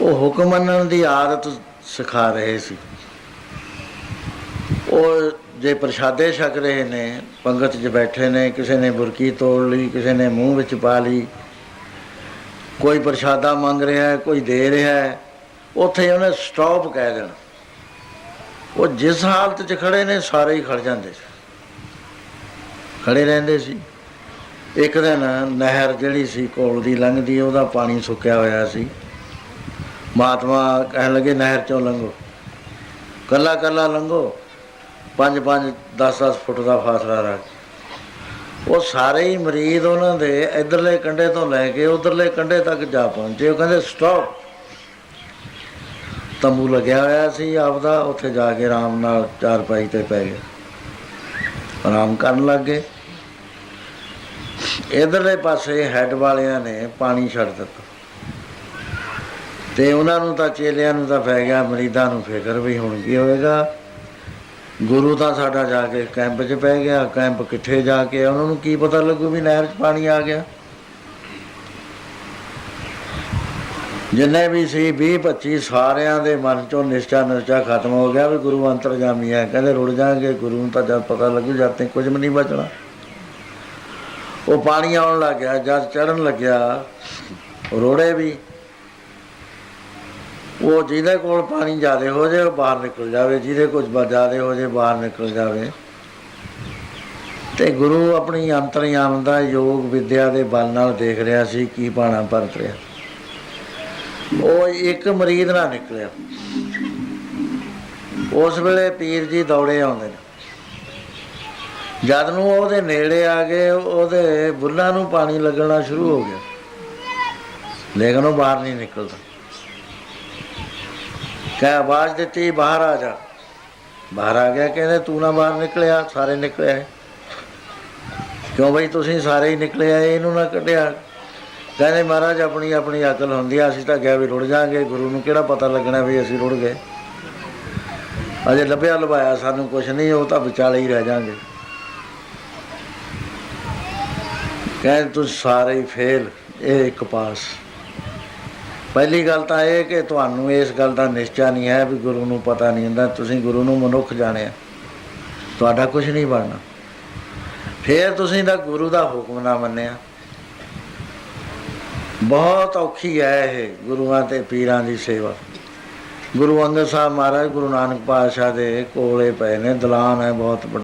ਉਹ ਹੁਕਮ ਮੰਨਣ ਦੀ ਆਦਤ ਸਿਖਾ ਰਹੇ ਸੀ। ਉਹ ਜੇ ਪ੍ਰਸ਼ਾਦੇ ਛਕ ਰਹੇ ਨੇ, ਪੰਗਤ 'ਚ ਬੈਠੇ ਨੇ, ਕਿਸੇ ਨੇ ਬੁਰਕੀ ਤੋੜ ਲਈ, ਕਿਸੇ ਨੇ ਮੂੰਹ ਵਿੱਚ ਪਾ ਲਈ, ਕੋਈ ਪ੍ਰਸ਼ਾਦਾ ਮੰਗ ਰਿਹਾ ਹੈ, ਕੋਈ ਦੇ ਰਿਹਾ ਹੈ, ਉੱਥੇ ਉਹਨੇ ਸਟਾਪ ਕਹਿ ਦੇਣਾ। ਉਹ ਜਿਸ ਹਾਲਤ 'ਚ ਖੜੇ ਨੇ, ਸਾਰੇ ਹੀ ਖੜ ਜਾਂਦੇ ਸੀ। ਖੜੇ ਰਹਿੰਦੇ ਸੀ। ਇੱਕ ਦਿਨ ਨਹਿਰ ਜਿਹੜੀ ਸੀ, ਕੋਲ ਦੀ ਲੰਘਦੀ, ਉਹਦਾ ਪਾਣੀ ਸੁੱਕਿਆ ਹੋਇਆ ਸੀ। ਮਹਾਤਮਾ ਕਹਿਣ ਲੱਗੇ ਨਹਿਰ ਚੋਂ ਲੰਘੋ। ਕੱਲਾ ਕੱਲਾ ਲੰਘੋ 5 5 10 10 ਫੁੱਟ ਦਾ ਫਾਸਲਾ ਰੱਖ। ਉਹ ਸਾਰੇ ਹੀ ਮਰੀਦ ਉਹਨਾਂ ਦੇ ਇਧਰਲੇ ਕੰਢੇ ਤੋਂ ਲੈ ਕੇ ਉਧਰਲੇ ਕੰਢੇ ਤੱਕ ਜਾ ਪਹੁੰਚੇ। ਉਹ ਕਹਿੰਦੇ ਸਟਾਪ ਤੰਬੂ ਲੱਗਿਆ ਹੋਇਆ ਸੀ ਆਪਦਾ, ਉੱਥੇ ਜਾ ਕੇ ਆਰਾਮ ਨਾਲ ਚਾਰ ਪਾਈ ਤੇ ਪੈ ਗਏ। ਆਰਾਮ ਕਰਨ ਲੱਗ ਗਏ। ਇਧਰਲੇ ਪਾਸੇ ਹੈਡ ਵਾਲਿਆਂ ਨੇ ਪਾਣੀ ਛੱਡ ਦਿੱਤਾ। ਤੇ ਉਹਨਾਂ ਨੂੰ ਤਾਂ ਚੇਲਿਆਂ ਨੂੰ ਤਾਂ ਪੈ ਗਿਆ, ਮਰੀਦਾਂ ਨੂੰ ਫਿਕਰ ਵੀ ਹੁਣ ਕੀ ਹੋਏਗਾ। ਗੁਰੂ ਤਾਂ ਸਾਡਾ ਜਾ ਕੇ ਕੈਂਪ 'ਚ ਪੈ ਗਿਆ, ਕੈਂਪ ਕਿੱਥੇ ਜਾ ਕੇ ਉਹਨਾਂ ਨੂੰ ਕੀ ਪਤਾ ਲੱਗੂ ਵੀ ਨਹਿਰ 'ਚ ਪਾਣੀ ਆ ਗਿਆ। ਜਿੰਨੇ ਵੀ ਸੀ 20 25 ਸਾਰਿਆਂ ਦੇ ਮਨ 'ਚੋਂ ਨਿਸ਼ਚਾ ਨਿਸ਼ਚਾ ਖਤਮ ਹੋ ਗਿਆ ਵੀ ਗੁਰੂ ਅੰਤਰਜਾਮੀ ਹੈ। ਕਹਿੰਦੇ ਰੁੜ ਜਾਣਗੇ ਗੁਰੂ ਨੂੰ ਤਾਂ ਜਦ ਪਤਾ ਲੱਗੂ, ਜਦ ਤੱਕ ਕੁਝ ਵੀ ਨਹੀਂ ਬਚਣਾ। ਉਹ ਪਾਣੀ ਆਉਣ ਲੱਗ ਗਿਆ ਜਦ ਚੜਨ ਲੱਗਿਆ, ਰੋੜੇ ਵੀ ਉਹ ਜਿਹਦੇ ਕੋਲ ਪਾਣੀ ਜਿਆਦੇ ਹੋ ਜਾਏ, ਉਹ ਬਾਹਰ ਨਿਕਲ ਜਾਵੇ। ਜਿਹਦੇ ਕੁਝ ਜ਼ਿਆਦਾ ਹੋ ਜਾਏ, ਬਾਹਰ ਨਿਕਲ ਜਾਵੇ। ਤੇ ਗੁਰੂ ਆਪਣੀ ਅੰਤਰਯਾਮ ਦਾ ਯੋਗ ਵਿਦਿਆ ਦੇ ਬਲ ਨਾਲ ਦੇਖ ਰਿਹਾ ਸੀ, ਕੀ ਪਾਣਾ ਪਰਤ ਰਿਹਾ। ਉਹ ਇੱਕ ਮਰੀਦ ਨਾ ਨਿਕਲਿਆ। ਉਸ ਵੇਲੇ ਪੀਰ ਜੀ ਦੌੜੇ ਆਉਂਦੇ ਨੇ। ਜਦ ਨੂੰ ਉਹਦੇ ਨੇੜੇ ਆ ਗਏ, ਉਹਦੇ ਬੁੱਲਾਂ ਨੂੰ ਪਾਣੀ ਲੱਗਣਾ ਸ਼ੁਰੂ ਹੋ ਗਿਆ। ਲੇਕਿਨ ਉਹ ਬਾਹਰ ਨਹੀਂ ਨਿਕਲਦਾ। ਕਹ, ਆਵਾਜ਼ ਦਿੱਤੀ, ਬਾਹਰ ਆ ਜਾ। ਬਾਹਰ ਆ ਗਿਆ, ਕਹਿੰਦੇ, ਤੂੰ ਨਾ ਬਾਹਰ ਨਿਕਲਿਆ, ਸਾਰੇ ਨਿਕਲੇ ਆਏ ਕਿਉਂ ਬਈ ਤੁਸੀਂ ਸਾਰੇ ਹੀ ਨਿਕਲੇ ਆਏ ਇਹਨੂੰ ਨਾ ਕੱਢਿਆ। ਕਹਿੰਦੇ, ਮਹਾਰਾਜ, ਆਪਣੀ ਆਪਣੀ ਅਕਲ ਹੁੰਦੀ ਆ, ਅਸੀਂ ਤਾਂ ਗਿਆ ਵੀ ਰੁੜ ਜਾਾਂਗੇ, ਗੁਰੂ ਨੂੰ ਕਿਹੜਾ ਪਤਾ ਲੱਗਣਾ ਵੀ ਅਸੀਂ ਰੁੜ ਗਏ। ਅਜੇ ਲੱਭਿਆ ਲਵਾਇਆ ਸਾਨੂੰ ਕੁਝ ਨਹੀਂ, ਉਹ ਤਾਂ ਵਿਚਾਲੇ ਹੀ ਰਹਿ ਜਾਾਂਗੇ। ਕਹਿੰਦੇ, ਤੁਸੀਂ ਸਾਰੇ ਹੀ ਫੇਲ ਇਹ ਇੱਕ ਪਾਸ। ਪਹਿਲੀ ਗੱਲ ਤਾਂ ਇਹ ਕਿ ਤੁਹਾਨੂੰ ਇਸ ਗੱਲ ਦਾ ਨਿਸ਼ਚਾ ਨਹੀਂ ਹੈ ਵੀ ਗੁਰੂ ਨੂੰ ਪਤਾ ਨਹੀਂ ਹੁੰਦਾ, ਤੁਸੀਂ ਗੁਰੂ ਨੂੰ ਮਨੁੱਖ ਜਾਣਿਆ। ਤੁਹਾਡਾ ਕੁਝ ਨਹੀਂ ਬਣਨਾ। ਫਿਰ ਤੁਸੀਂ ਤਾਂ ਗੁਰੂ ਦਾ ਹੁਕਮ ਨਾ ਮੰਨਿਆ। ਬਹੁਤ ਔਖੀ ਹੈ ਇਹ ਗੁਰੂਆਂ ਤੇ ਪੀਰਾਂ ਦੀ ਸੇਵਾ। ਗੁਰੂ ਅੰਗਦ ਸਾਹਿਬ ਮਹਾਰਾਜ ਗੁਰੂ ਨਾਨਕ ਪਾਤਸ਼ਾਹ ਦੇ ਕੋਲੇ ਪਏ ਨੇ, ਦਲਾਨ ਹੈ ਬਹੁਤ